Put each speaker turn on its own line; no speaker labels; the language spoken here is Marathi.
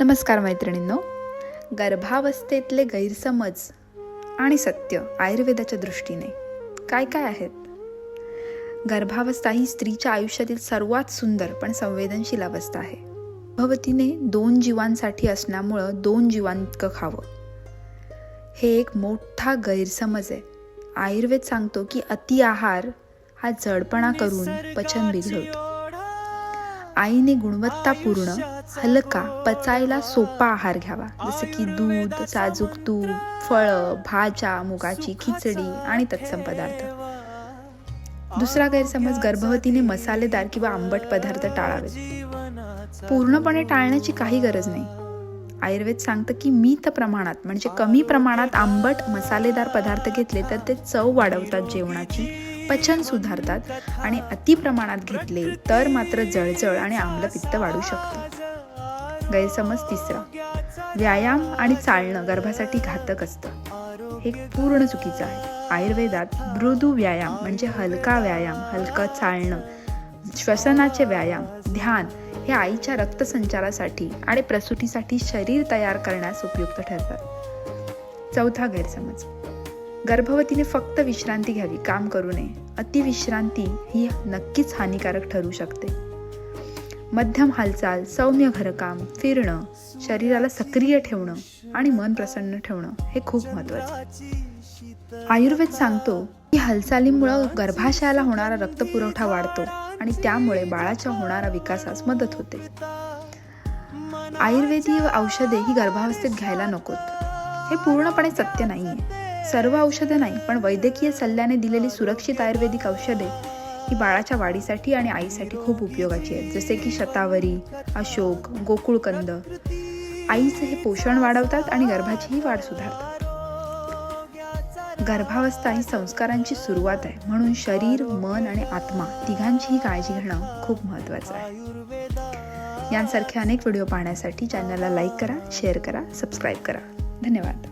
नमस्कार मैत्रिणींनो. गर्भावस्थेतले गैरसमज आणि सत्य आयुर्वेदाच्या दृष्टीने काय काय आहेत? गर्भावस्था ही स्त्रीच्या आयुष्यातील सर्वात सुंदर पण संवेदनशील अवस्था आहे. भवतीने दोन जीवांसाठी असण्यामुळं दोन जीवांइतकं खावं. हे एक मोठा गैरसमज आहे. आयुर्वेद सांगतो की अति आहार हा जडपणा करून पचन बिघडवतो. आईने गुणवत्तापूर्ण हलका पचायला सोपा आहार घ्यावा. जसं की दूध साजूक तूप फळं भाज्या मुगाची खिचडी आणि तत्सम पदार्थ. दुसरा गैरसमज गर्भवतीने मसालेदार किंवा आंबट पदार्थ टाळावेत. पूर्णपणे टाळण्याची काही गरज नाही. आयुर्वेद सांगतं की मित प्रमाणात म्हणजे कमी प्रमाणात आंबट मसालेदार पदार्थ घेतले तर ते चव वाढवतात जेवणाची पचन सुधारतात आणि अति प्रमाणात घेतले तर मात्र जळजळ आणि आम्लपित्त वाढू शकतं. गैरसमज तिसरा व्यायाम आणि चालणं गर्भासाठी घातक असतं. हे पूर्ण चुकीचं आहे. आयुर्वेदात मृदू व्यायाम म्हणजे हलका व्यायाम हलकं चालणं श्वसनाचे व्यायाम ध्यान हे आईच्या रक्तसंचारासाठी आणि प्रसूतीसाठी शरीर तयार करण्यास उपयुक्त ठरतात. चौथा गैरसमज. गर्भवतीने फक्त विश्रांती घ्यावी काम करू नये. अतिविश्रांती ही नक्कीच हानिकारक ठरू शकते. मध्यम हालचाल सौम्य घरकाम फिरणं शरीराला सक्रिय ठेवणं आणि मन प्रसन्न ठेवणं हे खूप महत्वाचं आयुर्वेद सांगतो की हालचालीमुळं गर्भाशयाला होणारा रक्तपुरवठा वाढतो. आणि त्यामुळे बाळाच्या होणारा विकासास मदत होते. आयुर्वेदीय औषधे ही गर्भावस्थेत घ्यायला नकोत. हे पूर्णपणे सत्य नाहीये. सर्व औषधे नाही पण वैद्यकीय सल्ल्याने दिलेली सुरक्षित आयुर्वेदिक औषधे ही बाळाच्या वाढीसाठी आणि आईसाठी खूप उपयोगाची आहेत. जसे की शतावरी अशोक गोकुळकंद. आईचे हे पोषण वाढवतात आणि गर्भाचीही वाढ सुधारतात. गर्भावस्था ही संस्कारांची सुरुवात आहे. म्हणून शरीर मन आणि आत्मा तिघांचीही काळजी घेणं खूप महत्त्वाचं आहे. यांसारखे अनेक व्हिडिओ पाहण्यासाठी चॅनलला लाईक करा शेअर करा सबस्क्राईब करा. धन्यवाद.